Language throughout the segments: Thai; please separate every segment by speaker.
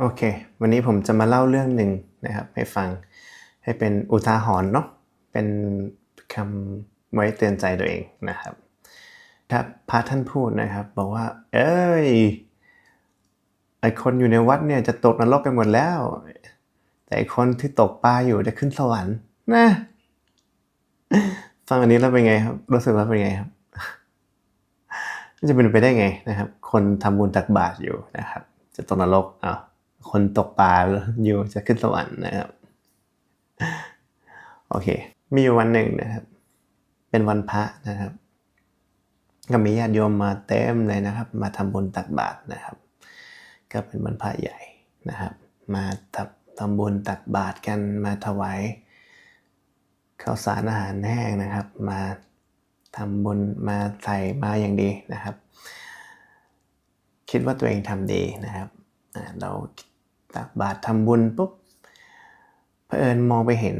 Speaker 1: โอเค วันนี้ผมจะมาเล่าเรื่องหนึ่งนะครับ ให้ฟังให้เป็นอุทาหรณ์เนาะเป็นคำไว้เตือนใจตัวเองนะครับถ้าพระท่านพูดนะครับ บอกว่า เอ้ยไอคนอยู่ในวัดเนี่ยจะตกนรกกันหมดแล้ว แต่ไอคนที่ตกปลาอยู่จะขึ้นสวรรค์นะฟังอันนี้แล้วเป็นไงครับรู้สึกว่าเป็นไงครับจะเป็นไปได้ไงนะครับ คนทำบุญตักบาตรอยู่นะครับ จะตกนรกอ้าว คนตกปลาอยู่จะขึ้นสวรรค์นะครับ โอเค มีอยู่วันหนึ่งนะครับ เป็นวันพระนะครับ ก็มีญาติโยมมาเต็มเลยนะครับ มาทำบุญตักบาตรนะครับ ก็เป็นวันพระใหญ่นะครับ มาทำทำบุญตักบาตรกันมาถวายข้าวสารอาหารแห้งนะครับ มาทำบุญมาใส่มาอย่างดีนะครับ คิดว่าตัวเองทำดีนะครับเรา ตักบาตรทำบุญปุ๊บเผอิญมองไปเห็น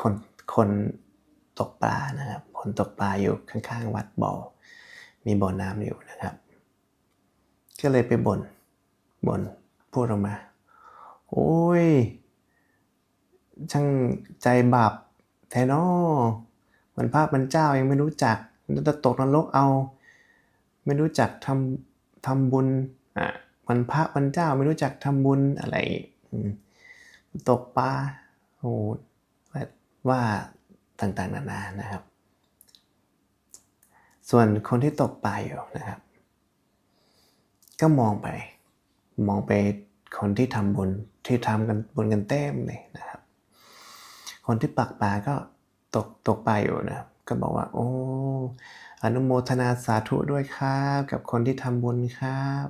Speaker 1: คนคนตกปลานะครับ คนตกปลาอยู่ข้างๆ วัดบ่อมีบ่อน้ำอยู่นะครับก็เลยไปบน่นบ่นพูดออกมา โอ้ย ช่างใจบาปแทนอมันพระมันเจ้ายังไม่รู้จักมันจะตกนรกเอา ไม่รู้จักทำทำบุญอะ วันพระวันเจ้าไม่รู้จักทำบุญอะไรตกปลาโอ้ว่าต่างๆนานานะครับ ส่วนคนที่ตกปลาอยู่นะครับ ก็มองไป มองไปคนที่ทำบุญที่ทำกันบุญกันเต็มเลยนะครับ คนที่ปักปลาก็ตกตกปลาอยู่นะครับก็บอกว่า โอ้อนุโมทนาสาธุด้วยครับ กับคนที่ทำบุญครับ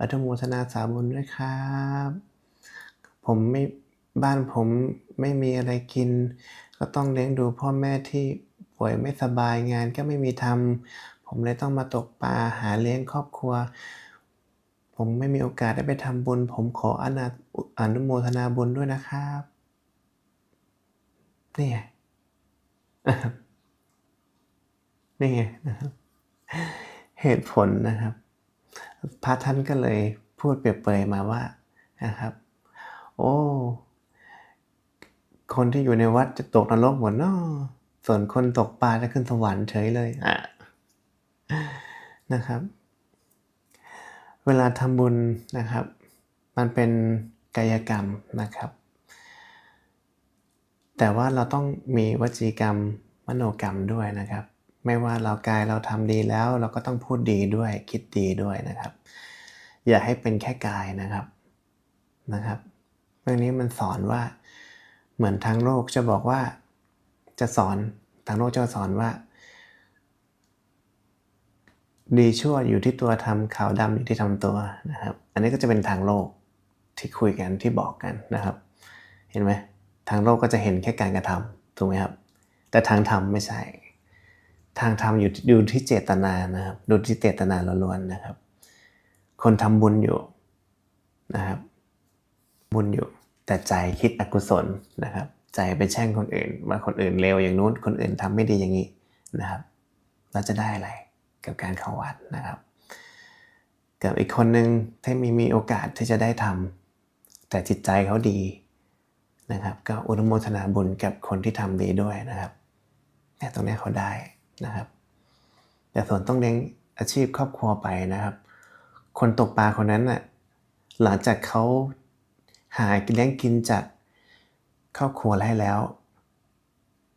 Speaker 1: อนุโมทนาสาบุญด้วยครับ ผมไม่บ้านผมไม่มีอะไรกิน ก็ต้องเลี้ยงดูพ่อแม่ที่ป่วยไม่สบายงานก็ไม่มีทำผมเลยต้องมาตกปลาหาเลี้ยงครอบครัว ผมไม่มีโอกาสได้ไปทำบุญ ผมขออนาอนุโมทนาบุญด้วยนะครับนี่ไงนี่ไงนะครับเหตุผลนะครับ พระท่านก็เลยพูดเปรียบเปรยมาว่านะครับ โอ้คนที่อยู่ในวัดจะตกนรกหมดเนาะส่วนคนตกปลาจะขึ้นสวรรค์เฉยเลยอะนะครับ เวลาทำบุญนะครับ มันเป็นกายกรรมนะครับ แต่ว่าเราต้องมีวจีกรรมมโนกรรมด้วยนะครับ ไม่ว่าเรากายเราทำดีแล้ว เราก็ต้องพูดดีด้วยคิดดีด้วยนะครับ อย่าให้เป็นแค่กายนะครับนะครับเรื่องนี้มันสอนว่าเหมือนทางโลกจะบอกว่าจะสอนทางโลกจะสอนว่า ดีชั่วอยู่ที่ตัวทำขาวดำอยู่ที่ทำตัวนะครับ อันนี้ก็จะเป็นทางโลกที่คุยกันที่บอกกันนะครับ เห็นไหมทางโลกก็จะเห็นแค่การกระทำถูกไหมครับ แต่ทางธรรมไม่ใช่ ทางธรรมอยู่ดูที่เจตนานะครับดูที่เจตนาล้วนๆนะครับ คนทำบุญอยู่นะครับ บุญอยู่แต่ใจคิดอกุศลนะครับ ใจไปแช่งคนอื่น ว่าคนอื่นเลวอย่างนู้นคนอื่นทำไม่ดีอย่างนี้นะครับเราจะได้อะไรกับการเข้าวัดนะครับกับอีกคนหนึ่งที่มีมีโอกาสที่จะได้ทำแต่จิตใจเขาดีนะครับ ก็อนุโมทนาบุญกับคนที่ทำดีด้วยนะครับเนี่ยตรงนี้เขาได้ นะครับ แต่ส่วนต้องเลี้ยงอาชีพครอบครัวไปนะครับ คนตกปลาคนนั้นน่ะหลังจากเขาหาเลี้ยงกินจากครอบครัวให้แล้ว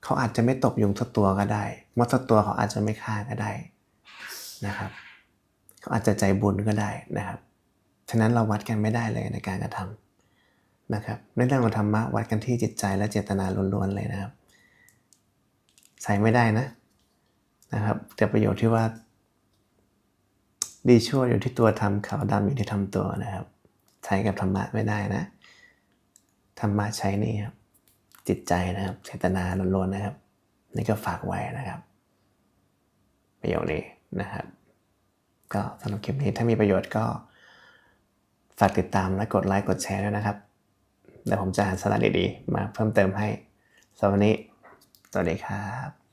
Speaker 1: เขาอาจจะไม่ตบยุงสักตัวก็ได้มดสักตัวเขาอาจจะไม่ฆ่าก็ได้นะครับ เขาอาจจะใจบุญก็ได้นะครับฉะนั้นเราวัดกันไม่ได้เลยในการกระทำนะครับในเรื่องของธรรมะวัดกันที่จิตใจและเจตนาล้วนๆเลยนะครับ ใส่ไม่ได้นะ นะครับ แต่ประโยชน์ที่ว่า ดีชั่วอยู่ที่ตัวทำขาวดำอยู่ที่ทำตัวนะครับ ใช้กับธรรมะไม่ได้นะธรรมะใช้นี่ครับ จิตใจนะครับเจตนาล้วนๆนะครับ นี่ก็ฝากไว้นะครับ ประโยชน์นี้นะครับ ก็สำหรับคลิปนี้ถ้ามีประโยชน์ก็ฝากติดตามและกดไลค์กดแชร์ด้วยนะครับเดี๋ยวผมจะหาสาระดีๆ มาเพิ่มเติมให้สำหรับวันนี้ สวัสดีครับ